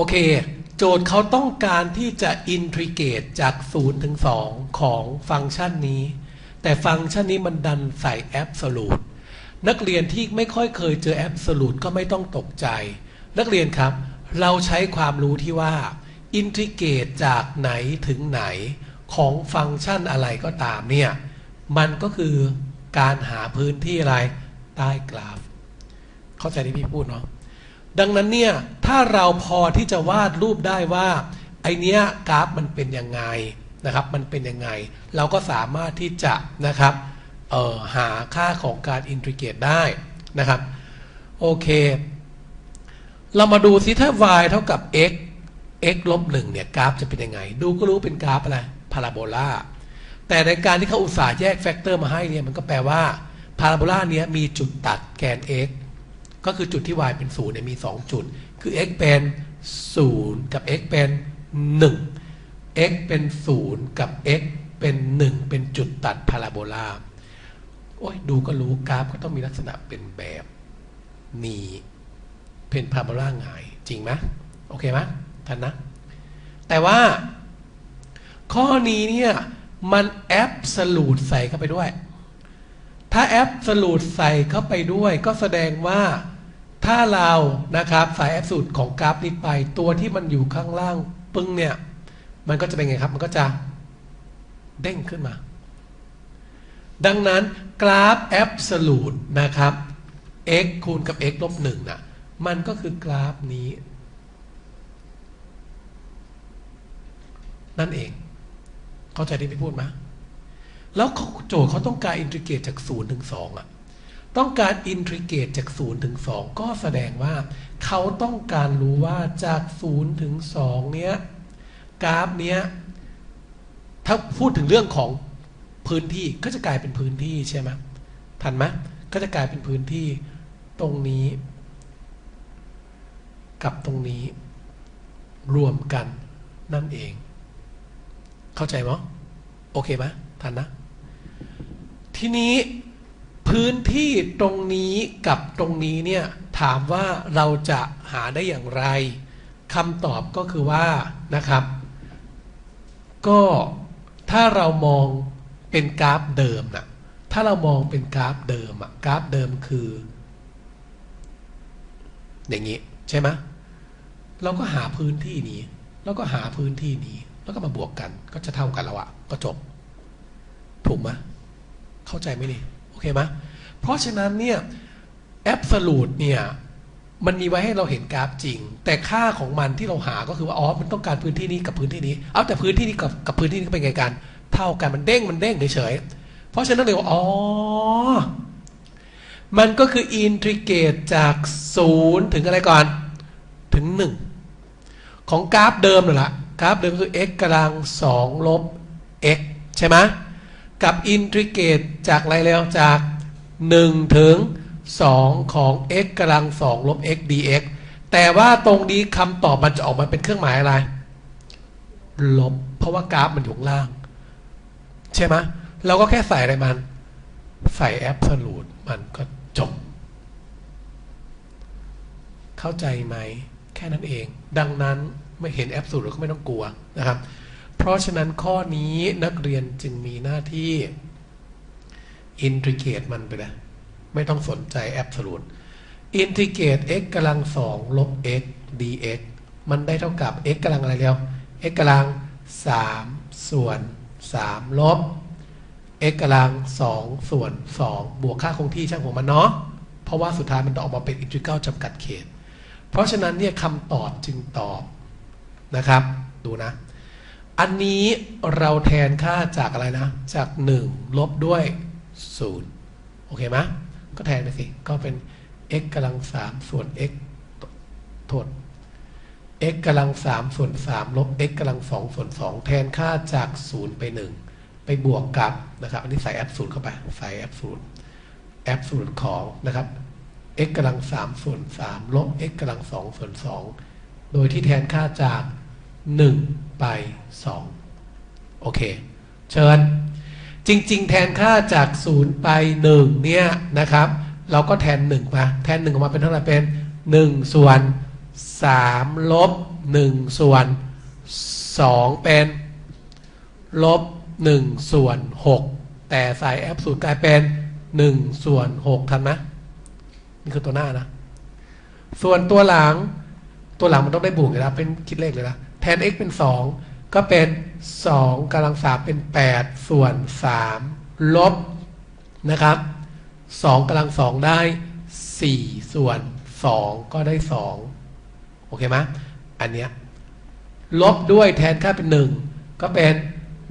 โอเค โจทย์เขาต้องการที่จะ integrate จาก 0 ถึง 2 ของฟังก์ชันนี้ แต่ฟังก์ชันนี้มันดันใส่ absolute นักเรียนที่ไม่ค่อยเคยเจอ absolute ก็ไม่ต้องตกใจ นักเรียนครับ เราใช้ความรู้ที่ว่า integrate จากไหนถึงไหนของฟังก์ชันอะไรก็ตามเนี่ย มันก็คือการหาพื้นที่อะไรใต้กราฟ เข้าใจที่พี่พูดเนาะดังนั้นเนี่ย ถ้าเราพอที่จะวาดรูปได้ว่าไอเนี้ยกราฟมันเป็นยังไงนะครับ มันเป็นยังไง เราก็สามารถที่จะนะครับออหาค่าของการอินทิเกรตได้นะครับ โอเค เรามาดูซิถ้า y เท่ากับ x x ลบหนึ่งเนี่ยกราฟจะเป็นยังไง ดูก็รู้เป็นกราฟอะไรพาราโบลาแต่ในการที่เขาอุตส่าห์แยกแฟกเตอร์มาให้เนี่ยมันก็แปลว่าพาราโบลาเนี้ยมีจุดตัดแกน x ก็คือจุดที่ y เป็น0เนี่ยมี 2 จุด คือ x เป็น 0 กับ x เป็น 1 x เป็น 0 กับ x เป็น 1 เป็นจุดตัดพาราโบลาโอ้ยดูก็รู้กราฟก็ต้องมีลักษณะเป็นแบบนี้เป็นพาราโบลาหงาย จริงไหมโอเคไหมทันนะ แต่ว่า ข้อนี้เนี่ยมันแอบสลูดใส่เข้าไปด้วย ถ้าแอปสลูดใส่เข้าไปด้วย ก็แสดงว่า ถ้าเรานะครับใส่แอปสูตรของกราฟนี้ไปตัวที่มันอยู่ข้างล่างปึ้งเนี่ย มันก็จะเป็นไงครับ มันก็จะเด้งขึ้นมา ดังนั้นกราฟแอปสลูดนะครับ x คูณกับ x ลบหนึ่งนะมันก็คือกราฟนี้ นั่นเอง เข้าใจที่พี่พูดไหมแล้วโจทย์เขาต้องการอินทิเกรตจาก0ถึง2อะ ต้องการอินทริเกตจาก 0 ถึง 2 ก็แสดงว่า เขาต้องการรู้ว่าจาก 0 ถึง 2 เนี้ยกราฟเนี้ยถ้าพูดถึงเรื่องของพื้นที่ก็จะกลายเป็นพื้นที่ใช่ไหมทันไหมก็จะกลายเป็นพื้นที่ตรงนี้ กับตรงนี้ รวมกันนั่นเอง เข้าใจมั้ยโอเคไหมทันนะ ทีนี้ พื้นที่ตรงนี้กับตรงนี้เนี่ยถามว่าเราจะหาได้อย่างไรคำตอบก็คือว่านะครับ ก็ถ้าเรามองเป็นกราฟเดิมนะถ้าเรามองเป็นกราฟเดิมอะกราฟเดิมคือ อย่างนี้ใช่ไหมเราก็หาพื้นที่นี้ แล้วก็หาพื้นที่นี้ แล้วก็มาบวกกัน ก็จะเท่ากันแล้วอะก็จบ ถูกไหมเข้าใจไหมนี่ อเคไหมเพราะฉะนั้นเนี่ยแอบสูตเนี่ยมันมีไว้ให้เราเห็นกราฟจริง แต่ค่าของมันที่เราหาก็คือว่าอ๋อมันต้องการพื้นที่นี้กับพื้นที่นี้ เอาแต่พื้นที่นี้กับกับพื้นที่นี้เป็นไงกันเท่ากันมันเด้งมันเด้งเฉยๆเพราะฉะนั้นเลยว่าอ๋อมันก็คืออินทิเกรตจากศูนย์ถึงอะไรก่อนถึงหนึ่งของกราฟเดิมนั่นแหละกราฟเดิมคือ x กำลังสองลบ x ใช่ไหม กับอินทิเกรตจากอะไรแล้วจาก 1 ถึง 2 ของ x กำลัง2ลบ x dx แต่ว่าตรงนี้คำตอบมันจะออกมาเป็นเครื่องหมายอะไร ลบ เพราะว่ากราฟมันอยู่ล่าง ใช่ไหมเราก็แค่ใส่อะไรมัน ใส่แอบสูตมันก็จบ เข้าใจไหม แค่นั้นเอง ดังนั้นไม่เห็นแอบสูตรก็ไม่ต้องกลัวนะครับ เพราะฉะนั้นข้อนี้นักเรียนจึงมีหน้าที่อินทิเกรตมันไปเลยไม่ต้องสนใจแอบสูตรอินทิเกรต x กำลังสองลบ x dx มันได้เท่ากับ x กำลังอะไรเร็ว x กำลังสามส่วนสามลบ x กำลังสองส่วนสองบวกค่าคงที่ช่างของมันเนาะเพราะว่าสุดท้ายมันต้ออกมาเป็นอินทิเกรลจำกัดเขต เพราะฉะนั้นเนี่ยคำตอบจึงตอบนะครับ ดูนะ อันนี้เราแทนค่าจากอะไรนะ จาก 1 ลบด้วย 0 โอเคไหมก็แทนไปสิ ก็เป็น x กำลัง3ส่วน x โทษ x กำลัง3ส่วน3ลบ x กำลัง2ส่วน2แทนค่าจาก0ไป1ไปบวกกับนะครับ อันนี้ใส่แอปศูนย์เข้าไปใส่แอปศูนย์แอปศูนย์ของนะครับ x กำลัง3ส่วน3ลบ x กำลัง2ส่วน2โดยที่แทนค่าจาก 1ไป2โอเค เชิญ จริง ๆ แทนค่าจาก0ไป1เนี่ยนะครับ เราก็แทน1มาแทน1ออกมาเป็นเท่าไหร่เป็น1ส่วนสามลบหนึ่งส่วนสองเป็นลบหนึ่งส่วนหกแต่ใส่แอปสูตรกลายเป็นหนึ่งส่วนหกทันไหมนี่คือตัวหน้านะ ส่วนตัวหลังตัวหลังมันต้องได้บวกอยู่แล้วเป็นคิดเลขเลยนะ แทน x เป็นสองก็เป็นสองกำลังสามเป็นแปดส่วนสามลบนะครับสองกำลังสองได้สี่ส่วนสองก็ได้สองโอเคไหมอันเนี้ยลบด้วยแทนค่าเป็นหนึ่งก็เป็น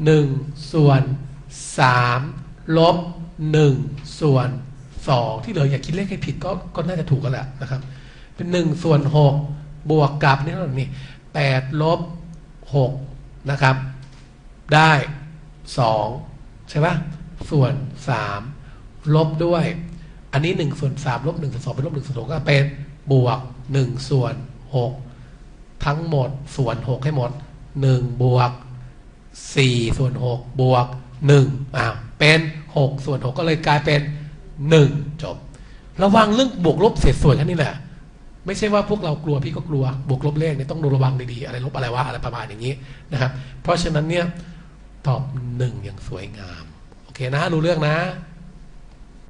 หนึ่งส่วนสามลบหนึ่งส่วนสองที่เหลืออย่าคิดเลขให้ผิดก็ก็น่าจะถูกกันแหละนะครับ เป็นหนึ่งส่วนหกบวกกับนี่เท่าไหร่นี่ แปดลบหกนะครับ ได้สองใช่ปะส่วนสามลบด้วย อันนี้หนึ่งส่วนสามลบหนึ่งส่วนสองเป็นลบหนึ่งส่วนสองก็เป็นบวกหนึ่งส่วนหกทั้งหมดส่วนหกให้หมดหนึ่งบวกสี่ส่วนหกบวกหนึ่งอ่าเป็นหกส่วนหกก็เลยกลายเป็นหนึ่งจบ ระวังเรื่องบวกลบเศษส่วนแค่นี้แหละ ไม่ใช่ว่าพวกเรากลัวพี่ก็กลัว บวกลบเลขเนี่ยต้องดูระวังดีๆ อะไรลบอะไรวะอะไรประมาณอย่างนี้นะครับ เพราะฉะนั้นเนี่ยตอบหนึ่งอย่างสวยงาม โอเคนะรู้เรื่องนะ